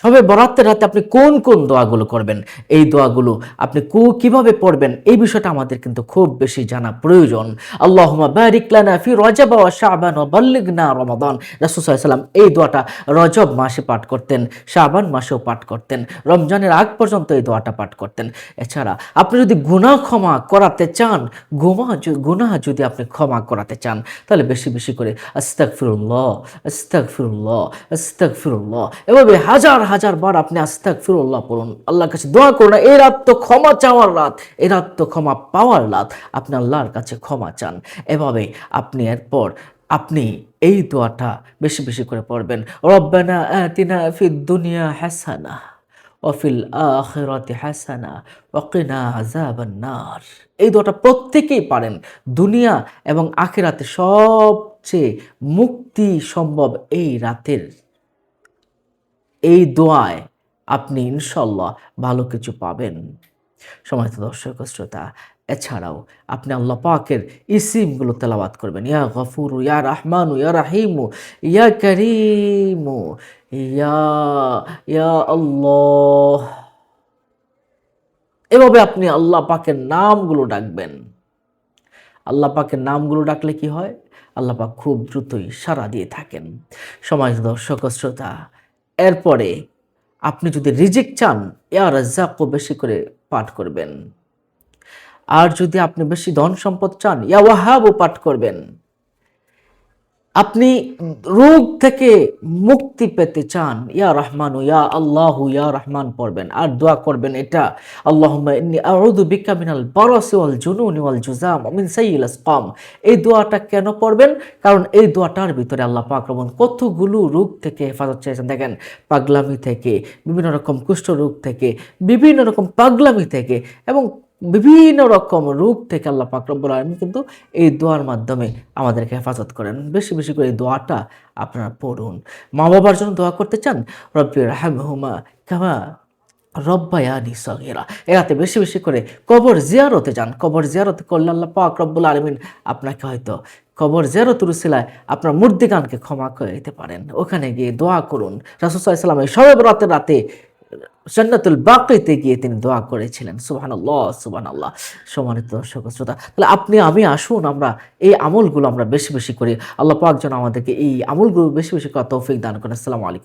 সবে বরাতের রাতে আপনি কোন কোন দোয়াগুলো করবেন? এই দোয়াগুলো আপনি কো কীভাবে পড়বেন? এই বিষয়টা আমাদের কিন্তু খুব বেশি জানা প্রয়োজন। আল্লাহুম্মা বারিক লানা ফি রজব ওয়া বাল্লিগনা রমাদান। রাসূল সাল্লাল্লাহু আলাইহি সাল্লাম এই দোয়াটা রজব মাসে পাঠ করতেন, শাবান মাসেও পাঠ করতেন, রমজানের আগ পর্যন্ত এই দোয়াটা পাঠ করতেন। এছাড়া আপনি যদি গুনাহ ক্ষমা করাতে চান গুমা গুনাহ যদি আপনি ক্ষমা করাতে চান, তাহলে বেশি বেশি করে আস্তাগফিরুল্লাহ আস্তাগফিরুল্লাহ আস্তাগফিরুল্লাহ। এভাবে হাজার হাজার বার আপনি আস্তাক আস্তাগফিরুল্লাহ পড়ুন। আল্লাহর কাছে দোয়া করুন, এই রাত তো ক্ষমা চাওয়ার রাত, এই রাত তো ক্ষমা পাওয়ার রাত। আপনি আল্লাহর কাছে ক্ষমা চান। এভাবে আপনি এরপর আপনি এই দোয়াটা বেশি বেশি করে পড়বেন। রব্বানা আতিনা ফিদ দুনিয়া হাসানা ওফিল আখিরাতি হাসানা ওয়াকিনা আযাবান নার। এই দোয়াটা প্রত্যেকেই পারেন। দুনিয়া এবং আখিরাতে সবচেয়ে মুক্তি সম্ভব এই রাতের এই দোয়ায় আপনি ইনশাল্লাহ ভালো কিছু পাবেন। সময় দর্শক শ্রোতা, এছাড়াও আপনি আল্লাহ পাকের ইসিমগুলো তেলাওয়াত করবেন। ইয়া গফুর, ইয়া রহমানু, ইয়া রাহিমু, ইয়া করিমু, ইয়া ইয়া আল্লাহ। এভাবে আপনি আল্লাহ পাকের নামগুলো ডাকবেন। আল্লাহ পাকের নামগুলো ডাকলে কি হয়? আল্লাহ পাক খুব দ্রুতই সাড়া দিয়ে থাকেন। সময় দর্শক শ্রোতা এরপরে আপনি যদি রিজিক চান, ইয়া রাজ্জাকও বেশি করে পাঠ করবেন। আর যদি আপনি বেশি ধন সম্পদ চান, ইয়া ওয়াহাবও পাঠ করবেন। আপনি রোগ থেকে মুক্তি পেতে চান। ইয়া রহমান, ইয়া আল্লাহ, ইয়া রহমান পড়বেন। আর দোয়া করবেন এটা আল্লাহ ইন্নী আউযু বিকা মিনাল বারাসি ওয়াল জুনুনি ওয়াল জুজাম মিন সাইয়িল আসকাম। এই দোয়াটা কেন পড়বেন? কারণ এই দোয়াটার ভিতরে আল্লাহ পাক রহমান কতগুলো রোগ থেকে হেফাজত চেয়েছেন। দেখেন, পাগলামি থেকে, বিভিন্ন রকম কুষ্ঠ রোগ থেকে, বিভিন্ন রকম পাগলামি থেকে এবং বিভিন্ন রকম রূপ থেকে আল্লাহ পাক রব্বুল আলমী কিন্তু এই দোয়ার মাধ্যমে আমাদেরকে হেফাজত করেন। বেশি বেশি করে এই দোয়াটা আপনারা পড়ুন। মা বাবার জন্য দোয়া করতে চান? রব্বি রাহমহুমা কামা রব্বায়ানি সগেরা। এরাতে বেশি বেশি করে কবর জিয়ারতে যান। কবর জিয়ারতে করলে আল্লাহ পাক রব্বুল আলমিন আপনাকে হয়তো কবর জেরতুর সিলায় আপনার মূর্তিগানকে ক্ষমা করে দিতে পারেন। ওখানে গিয়ে দোয়া করুন। রাসুসাল্লাম সবে রাতের রাতে জান্নাতুল বাকিতে গিয়ে তিনি দোয়া করেছিলেন। সুবাহান আল্লাহ সুবাহান আল্লাহ সম্মানিত দর্শক শ্রোতা, তাহলে আপনি, আমি আসুন, আমরা এই আমলগুলো আমরা বেশি বেশি করি। আল্লাহ পাক যেন আমাদেরকে এই আমলগুলো বেশি বেশি করা তৌফিক দান করেন। আসসালামু আলাইকুম।